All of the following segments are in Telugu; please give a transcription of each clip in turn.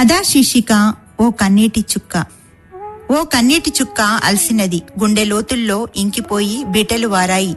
కథా శీర్షిక ఓ కన్నీటి చుక్క. ఓ కన్నీటి చుక్క అలసినది. గుండె లోతుల్లో ఇంకిపోయి బీటలు వారాయి.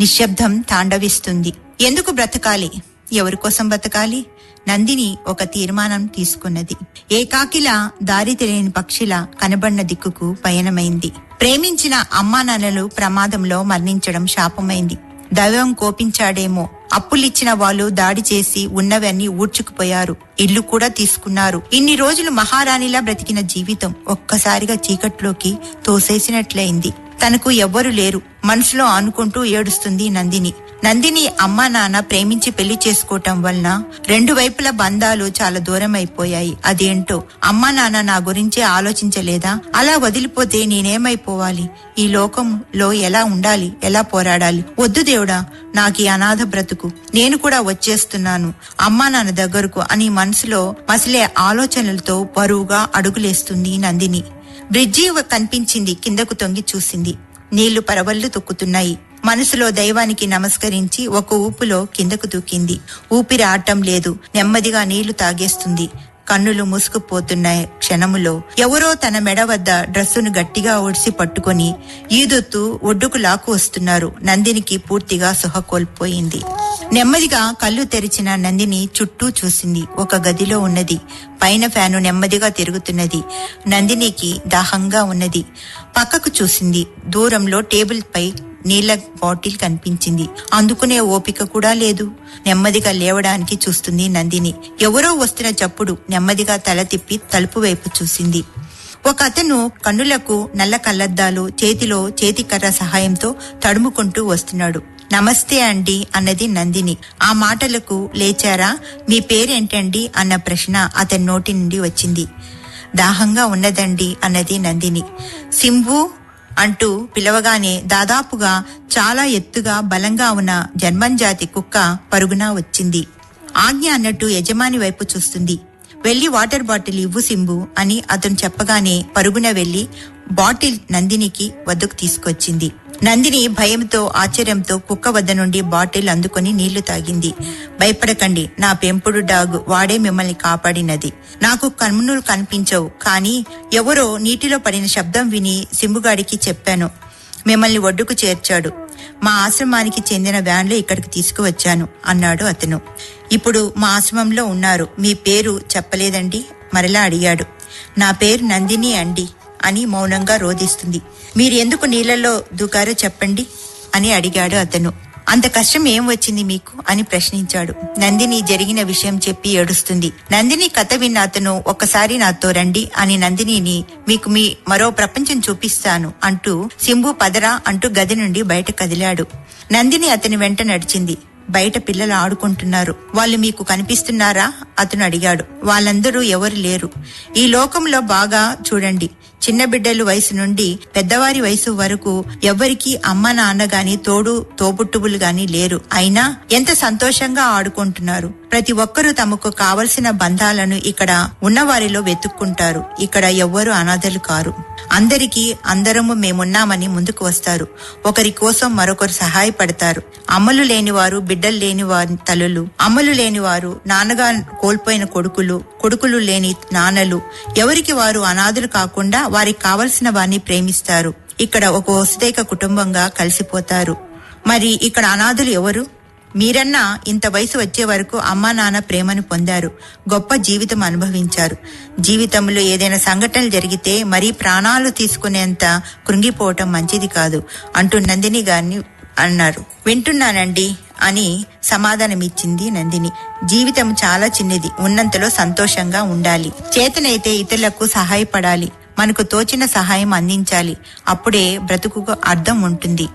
నిశ్శబ్దం తాండవిస్తుంది. ఎందుకు బ్రతకాలి? ఎవరి కోసం బ్రతకాలి? నందిని ఒక తీర్మానం తీసుకున్నది. ఏకాకిలా దారి తెలియని పక్షిలా కనబడిన దిక్కుకు పయనమైంది. ప్రేమించిన అమ్మా నాన్నలు ప్రమాదంలో మరణించడం శాపమైంది. దైవం కోపించాడేమో. అప్పులిచ్చిన వాళ్ళు దాడి చేసి ఉన్నవన్నీ ఊడ్చుకుపోయారు. ఇల్లు కూడా తీసుకున్నారు. ఇన్ని రోజులు మహారాణిలా బ్రతికిన జీవితం ఒక్కసారిగా చీకట్లోకి తోసేసినట్లయింది. తనకు ఎవ్వరు లేరు. మనసులో ఆనుకుంటూ ఏడుస్తుంది నందిని. నందిని అమ్మా నాన్న ప్రేమించి పెళ్ళి చేసుకోవటం వలన రెండు వైపుల బంధాలు చాలా దూరం అయిపోయాయి అదేంటో అమ్మా నాన్న నా గురించి ఆలోచించలేదా? అలా వదిలిపోతే నేనేమైపోవాలి? ఈ లోకంలో ఎలా ఉండాలి? ఎలా పోరాడాలి? వద్దు దేవుడా నాకు ఈ అనాథ బ్రతుకు. నేను కూడా వచ్చేస్తున్నాను అమ్మా నాన్న దగ్గరకు అని మనసులో మసిలే ఆలోచనలతో బరువుగా అడుగులేస్తుంది నందిని. బ్రిడ్జి కనిపించింది కిందకు తొంగి చూసింది. నీళ్ళు పరవళ్ళు తొక్కుతున్నాయి. మనసులో దైవానికి నమస్కరించి ఒక ఊపులో కిందకు దూకింది. ఊపిరి ఆడటం లేదు. నెమ్మదిగా నీళ్ళు తాగేస్తుంది. కన్నులు మూసుకుపోతున్నాయి క్షణములో. ఎవరో తన మెడ వద్ద డ్రెస్సును గట్టిగా ఒడిసి పట్టుకొని ఈదొత్తు ఒడ్డుకు లాకు వస్తున్నారు. నందినికి పూర్తిగా సుహ కోల్పోయింది నెమ్మదిగా కళ్ళు తెరిచిన నందిని చుట్టూ చూసింది. ఒక గదిలో ఉన్నది. పైన ఫ్యాను నెమ్మదిగా తిరుగుతున్నది. నందినికి దాహంగా ఉన్నది. పక్కకు చూసింది. దూరంలో టేబుల్ పై నీళ్ళ బాటిల్ కనిపించింది. అందుకునే ఓపిక కూడా లేదు. నెమ్మదిగా లేవడానికి చూస్తుంది నందిని. ఎవరో వస్తున్న చప్పుడు నెమ్మదిగా తల తిప్పి తలుపు వైపు చూసింది. ఒక అతను కన్నులకు నల్ల కళ్ళద్దాలు చేతిలో చేతికర్ర సహాయంతో తడుముకుంటూ వస్తున్నాడు. నమస్తే అండి అన్నది నందిని. ఆ మాటలకు లేచారా? మీ పేరేంటండి? అన్న ప్రశ్న అతని నోటి నుండి వచ్చింది. దాహంగా ఉన్నదండి అన్నది నందిని. సింభు అంటూ పిలవగానే దాదాపుగా చాలా ఎత్తుగా బలంగా ఉన్న జన్మంజాతి కుక్క పరుగున వచ్చింది. ఆజ్ఞ అన్నట్టు యజమాని వైపు చూస్తుంది. వెళ్ళి వాటర్ బాటిల్ ఇవ్వు సింబు అని అతను చెప్పగానే పరుగున వెళ్ళి బాటిల్ నందినికి వద్దకు తీసుకొచ్చింది. నందిని భయంతో ఆశ్చర్యంతో కుక్క వద్ద నుండి బాటిల్ అందుకొని నీళ్ళు తాగింది. భయపడకండి నా పెంపుడు డాగ్ వాడే మిమ్మల్ని కాపాడినది. నాకు కన్నులు కనిపించవు కానీ ఎవరో నీటిలో పడిన శబ్దం విని సింబుగాడికి చెప్పాను. మిమ్మల్ని ఒడ్డుకు చేర్చాడు. మా ఆశ్రమానికి చెందిన వ్యాన్లో ఇక్కడికి తీసుకువచ్చాను అన్నాడు అతను. ఇప్పుడు మా ఆశ్రమంలో ఉన్నారు. మీ పేరు చెప్పలేదండి? మరలా అడిగాడు. నా పేరు నందిని అండి అని మౌనంగా రోధిస్తుంది. మీరు ఎందుకు నీళ్ళలో దూకారో చెప్పండి అని అడిగాడు అతను. అంత కష్టం ఏం వచ్చింది మీకు? అని ప్రశ్నించాడు. నందిని జరిగిన విషయం చెప్పి ఏడుస్తుంది. నందిని కథ విన్న అతను ఒక్కసారి నాతో రండి అని నందినిని మీకు మీ మరో ప్రపంచం చూపిస్తాను అంటూ సింబు పదరా అంటూ గది నుండి బయట కదిలాడు. నందిని అతని వెంట నడిచింది. బయట పిల్లలు ఆడుకుంటున్నారు. వాళ్ళు మీకు కనిపిస్తున్నారా? అతను అడిగాడు. వాళ్ళందరూ ఎవరు లేరు. ఈ లోకంలో బాగా చూడండి. చిన్న బిడ్డలు వయసు నుండి పెద్దవారి వయసు వరకు ఎవ్వరికీ అమ్మ నాన్న గాని తోడు తోబుట్టువులు గాని లేరు. అయినా ఎంత సంతోషంగా ఆడుకుంటున్నారు. ప్రతి ఒక్కరూ తమకు కావలసిన బంధాలను ఇక్కడ ఉన్నవారిలో వెతుక్కుంటారు. ఇక్కడ ఎవ్వరు అనాథలు కారు. అందరికీ అందరము మేమున్నామని ముందుకు వస్తారు. ఒకరి కోసం మరొకరు సహాయపడతారు. అమ్మలు లేని వారు బిడ్డలు లేని వారి తల్లులు అమ్మలు లేని వారు నాన్నగా కోల్పోయిన కొడుకులు కొడుకులు లేని నాన్నలు. ఎవరికి వారు అనాథులు కాకుండా వారికి కావలసిన వారిని ప్రేమిస్తారు. ఇక్కడ ఒక వసుదైక కుటుంబంగా కలిసిపోతారు. మరి ఇక్కడ అనాథులు ఎవరు? మీరన్నా ఇంత వయసు వచ్చే వరకు అమ్మా నాన్న ప్రేమను పొందారు గొప్ప జీవితం అనుభవించారు. జీవితంలో ఏదైనా సంఘటనలు జరిగితే మరీ ప్రాణాలు తీసుకునేంత కృంగిపోవటం మంచిది కాదు అంటూ నందిని గారిని అన్నారు. వింటున్నానండి అని సమాధానమిచ్చింది నందిని. జీవితం చాలా చిన్నది ఉన్నంతలో సంతోషంగా ఉండాలి. చేతనైతే ఇతరులకు సహాయపడాలి మనకు తోచిన సహాయం అందించాలి అప్పుడే బ్రతుకుకు అర్థం ఉంటుంది.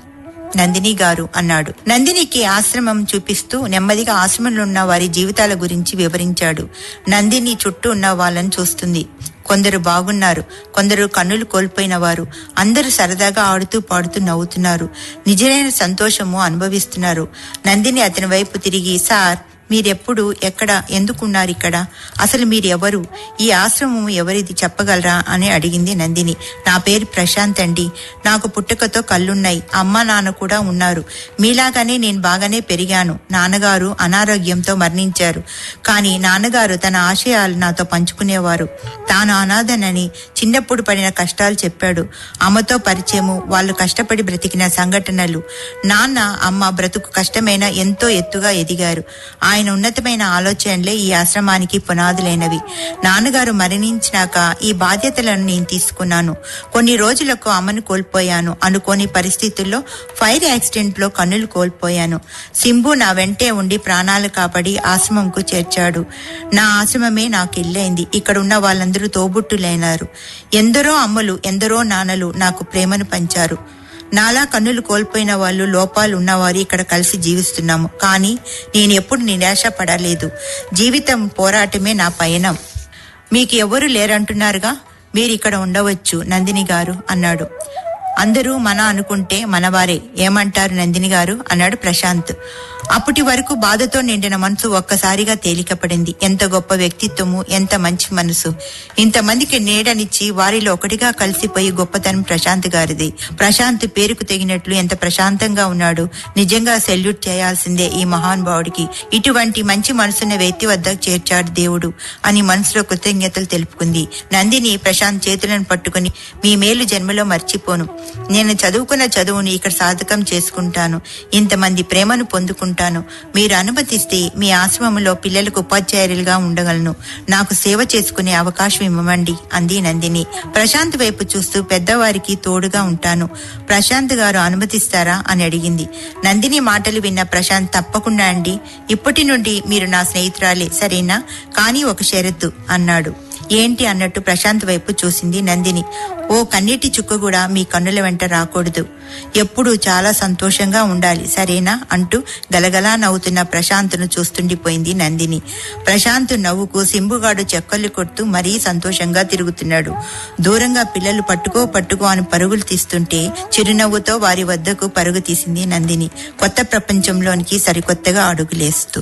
నందిని గారు అన్నాడు. నందినికి ఆశ్రమం చూపిస్తూ నెమ్మదిగా ఆశ్రమంలో ఉన్న వారి జీవితాల గురించి వివరించాడు. నందిని చుట్టూ ఉన్న వాళ్ళని చూస్తుంది. కొందరు బాగున్నారు. కొందరు కన్నులు కోల్పోయిన వారు. అందరూ సరదాగా ఆడుతూ పాడుతూ నవ్వుతున్నారు. నిజమైన సంతోషము అనుభవిస్తున్నారు. నందిని అతని వైపు తిరిగి సార్ మీరెప్పుడు ఎక్కడ ఎందుకున్నారు ఇక్కడ? అసలు మీరెవరు? ఈ ఆశ్రమం ఎవరిది చెప్పగలరా? అని అడిగింది నందిని. నా పేరు ప్రశాంత్ అండి. నాకు పుట్టుకతో కళ్ళున్నాయి. అమ్మ నాన్న కూడా ఉన్నారు. మీలాగానే నేను బాగానే పెరిగాను. నాన్నగారు అనారోగ్యంతో మరణించారు. కానీ నాన్నగారు తన ఆశయాలు నాతో పంచుకునేవారు. తాను అనాథనని చిన్నప్పుడు పడిన కష్టాలు చెప్పాడు. అమ్మతో పరిచయము వాళ్ళు కష్టపడి బ్రతికిన సంఘటనలు. నాన్న అమ్మ బ్రతుకు కష్టమైన ఎంతో ఎత్తుగా ఎదిగారు. ఆయన ఉన్నతమైన ఆలోచనలే ఈ ఆశ్రమానికి పునాదులైనవి. నాన్నగారు మరణించినాక ఈ బాధ్యతలను నేను తీసుకున్నాను. కొన్ని రోజులకు అమ్మను కోల్పోయాను. అనుకోని పరిస్థితుల్లో ఫైర్ యాక్సిడెంట్లో కన్నులు కోల్పోయాను. సింబు నా వెంటే ఉండి ప్రాణాలు కాపాడి ఆశ్రమంకు చేర్చాడు. నా ఆశ్రమమే నాకు ఇల్లైంది. ఇక్కడ ఉన్న వాళ్ళందరూ తోబుట్టులైనారు. ఎందరో అమ్మలు ఎందరో నాన్నలు నాకు ప్రేమను పంచారు. నాలా కన్నులు కోల్పోయిన వాళ్ళు లోపాలు ఉన్నవారు ఇక్కడ కలిసి జీవిస్తున్నాము. కానీ నేను ఎప్పుడు నిరాశ పడలేదు జీవితం పోరాటమే నా పయనం. మీకు ఎవరు లేరంటున్నారుగా? మీరు ఇక్కడ ఉండవచ్చు నందిని గారు అన్నాడు. అందరూ మన అనుకుంటే మనవారే. ఏమంటారు నందిని గారు? అన్నాడు ప్రశాంత్. అప్పటి వరకు బాధతో నిండిన మనసు ఒక్కసారిగా తేలికపడింది. ఎంత గొప్ప వ్యక్తిత్వము ఎంత మంచి మనసు. ఇంతమందికి నీడనిచ్చి వారిలో ఒకటిగా కలిసిపోయి గొప్పతనం ప్రశాంత్ గారిది. ప్రశాంత్ పేరుకు తెగినట్లు ఎంత ప్రశాంతంగా ఉన్నాడు. నిజంగా సెల్యూట్ చేయాల్సిందే ఈ మహానుభావుడికి ఇటువంటి మంచి మనసున్న వ్యక్తి వద్ద చేర్చాడు దేవుడు అని మనసులో కృతజ్ఞతలు తెలుపుకుంది. నందిని ప్రశాంత్ చేతులను పట్టుకుని మీ మేలు జన్మలో మర్చిపోను. నేను చదువుకున్న చదువుని ఇక్కడ సాధకం చేసుకుంటాను. ఇంతమంది ప్రేమను పొందుకుంటాను. మీరు అనుమతిస్తే మీ ఆశ్రమంలో పిల్లలకు ఉపాధ్యాయులుగా ఉండగలను. నాకు సేవ చేసుకునే అవకాశం ఇవ్వమండి అంది నందిని. ప్రశాంత్ వైపు చూస్తూ పెద్దవారికి తోడుగా ఉంటాను. ప్రశాంత్ గారు అనుమతిస్తారా అని అడిగింది. నందిని మాటలు విన్న ప్రశాంత్ తప్పకుండా అండి. ఇప్పటి నుండి మీరు నా స్నేహితురాలే సరేనా? కానీ ఒక షరతు అన్నాడు. ఏంటి అన్నట్టు ప్రశాంత్ వైపు చూసింది నందిని. ఓ కన్నీటి చుక్క కూడా మీ కన్నుల వెంట రాకూడదు. ఎప్పుడూ చాలా సంతోషంగా ఉండాలి సరేనా? అంటూ గలగలా నవ్వుతున్న ప్రశాంత్ను చూస్తుండిపోయింది నందిని. ప్రశాంత్ నవ్వుకు సింబుగాడు చెక్కలు కొడుతూ మరీ సంతోషంగా తిరుగుతున్నాడు. దూరంగా పిల్లలు పట్టుకో పట్టుకో అని పరుగులు తీస్తుంటే చిరునవ్వుతో వారి వద్దకు పరుగు తీసింది నందిని. కొత్త ప్రపంచంలోనికి సరికొత్తగా అడుగులేస్తూ.